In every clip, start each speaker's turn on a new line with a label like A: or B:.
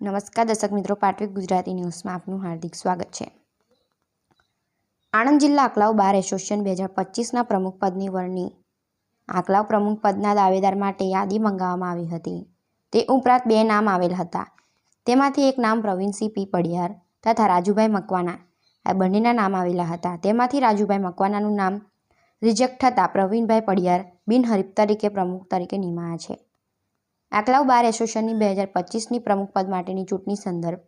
A: નમસ્કાર દર્શક મિત્રો પાટવી ગુજરાતી ન્યૂઝમાં આપનું હાર્દિક સ્વાગત છે. આણંદ જિલ્લા આકલાવ બાર એસોસિએશન બે હજાર પચીસના પ્રમુખ પદની વરણી. આકલાવ પ્રમુખ પદના દાવેદાર માટે યાદી મંગાવવામાં આવી હતી. તે ઉપરાંત બે નામ આવેલ હતા. તેમાંથી એક નામ પ્રવીણસિંહ પી. પડિયાર તથા રાજુભાઈ મકવાના આ બંનેના નામ આવેલા હતા. તેમાંથી રાજુભાઈ મકવાનાનું નામ રિજેક્ટ થતાં પ્રવીણભાઈ પડિયાર બિનહરીફ તરીકે પ્રમુખ તરીકે નિમાયા છે. આકલાવ બાર એસોસિએશનની બે હજાર પચીસની પ્રમુખ પદ માટેની ચૂંટણી સંદર્ભ.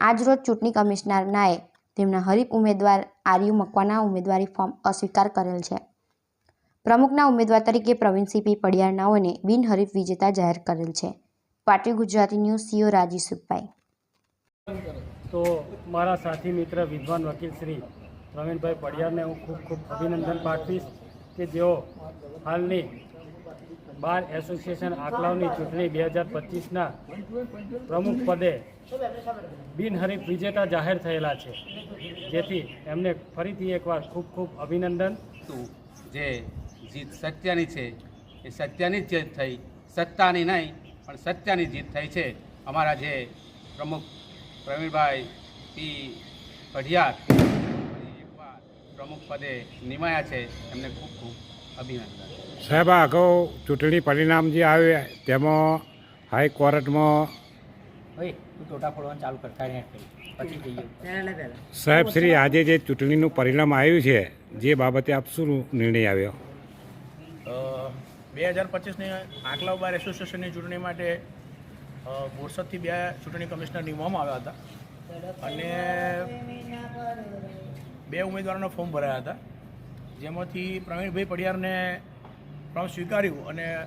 A: આજરોજ ચૂંટણી કમિશનરનાએ તેમના હરીફ ઉમેદવાર આર્યુ મકવાના ઉમેદવારી ફોર્મ અસ્વીકાર કરેલ છે. પ્રમુખના ઉમેદવાર તરીકે પ્રવીણસિંહ પી પડિયારનાઓને બિનહરીફ વિજેતા જાહેર કરેલ છે. પાટી ગુજરાતી ન્યૂઝ સીઓ રાજી સુખભાઈ
B: તો મારા સાથી મિત્ર વિદ્વાન વકીલ શ્રી પ્રવીણભાઈ પડિયારને હું ખૂબ ખૂબ અભિનંદન પાઠવીશ કે જેઓ હાલની બાર એસોસિએશન આકલાવની ચૂંટણી બે હજાર પચીસના પ્રમુખ પદે બિનહરીફ વિજેતા જાહેર થયેલા છે. જેથી એમને ફરીથી એકવાર ખૂબ ખૂબ અભિનંદન.
C: જે જીત સત્યની છે, એ સત્યની જ જીત થઈ, સત્તાની નહીં, પણ સત્યની જીત થઈ છે. અમારા જે પ્રમુખ પ્રવીણભાઈ પી પઢિયાર પ્રમુખ પદે નિમાયા છે. એમને ખૂબ ખૂબ અભિનંદન.
D: સાહેબ આ અગાઉ ચૂંટણી પરિણામ જે આવ્યું તેમાં હાઈકોર્ટમાં સાહેબ શ્રી આજે જે ચૂંટણીનું પરિણામ આવ્યું છે જે બાબતે આપ શું નિર્ણય આવ્યો?
E: બે હજાર પચીસની આંકલાવ બાર એસોસિએશનની ચૂંટણી માટે બોરસદથી બે ચૂંટણી કમિશનર નિમવામાં આવ્યા હતા. અને બે ઉમેદવારોના ફોર્મ ભરાયા હતા. જેમાંથી પ્રવીણભાઈ પડિયારને ફોર્મ સ્વીકાર્યું અને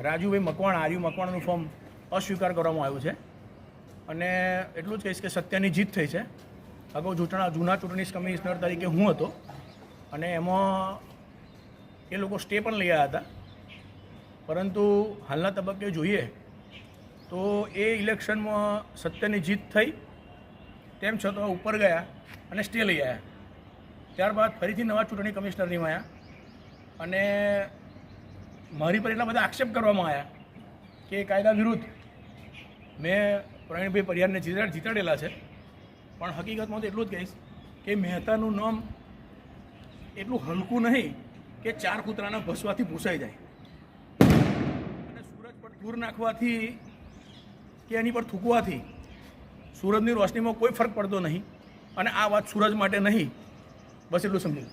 E: રાજુભાઈ મકવાણા, આર્યુ મકવાણાનું ફોર્મ અસ્વીકાર કરવામાં આવ્યું છે. અને એટલું જ કહીશ કે સત્યની જીત થઈ છે. અગાઉ જૂના જૂના ચૂંટણી કમિશનર તરીકે હું હતો. અને એમાં એ લોકો સ્ટે પણ લઈ આવ્યા હતા. પરંતુ હાલના તબક્કે જોઈએ તો એ ઇલેક્શનમાં સત્યની જીત થઈ. તેમ છતાં ઉપર ગયા અને સ્ટે લઈ આવ્યા. ત્યારબાદ ફરીથી નવા ચૂંટણી કમિશનર નિમાયા અને મારી પર એટલા બધા આક્ષેપ કરવામાં આવ્યા કે કાયદા વિરુદ્ધ મેં પ્રવીણભાઈ પરિવારને જીતા જીતાડેલા છે. પણ હકીકતમાં તો એટલું જ કહીશ કે મહેતાનું નામ એટલું હલકું નહીં કે ચાર કૂતરાના ભસવાથી ભૂસાઈ જાય. અને સૂરજ પર ધૂર નાખવાથી કે એની પર થૂકવાથી સૂરજની રોશનીમાં કોઈ ફરક પડતો નહીં. અને આ વાત સૂરજ માટે નહીં બસ એટલું સમજી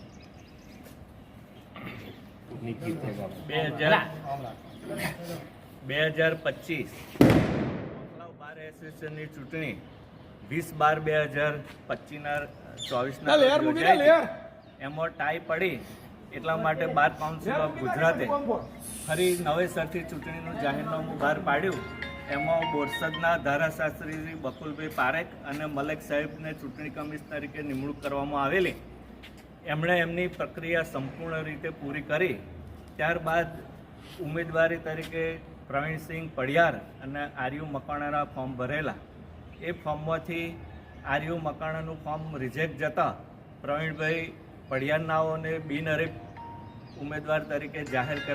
F: બે હજાર બે હજાર પચીસ બાર એસોસિએશનની ચૂંટણી. વીસ બાર બે હજાર પચીસના ચોવીસના એમાં ટાઈ પડી. એટલા માટે બાર કાઉન્સિલ ઓફ ગુજરાતે ફરી નવેસરથી ચૂંટણીનું જાહેરનામું બહાર પાડ્યું. એમાં બોરસદના ધારાશાસ્ત્રી શ્રી બકુલભાઈ પારેખ અને મલેક સાહેબને ચૂંટણી કમિશનર તરીકે નિમણૂક કરવામાં આવેલી. એમણે એમની પ્રક્રિયા સંપૂર્ણ રીતે પૂરી કરી. ત્યારબાદ ઉમેદવારી તરીકે પ્રવીણસિંહ પડિયાર અને આર્યુ મકવાણાના ફોર્મ ભરેલા. એ ફોર્મમાંથી આર્યુ મકવાણાનું ફોર્મ રિજેક્ટ જતાં પ્રવીણભાઈ પડિયારનાઓને બિનહરીફ ઉમેદવાર તરીકે જાહેર કરે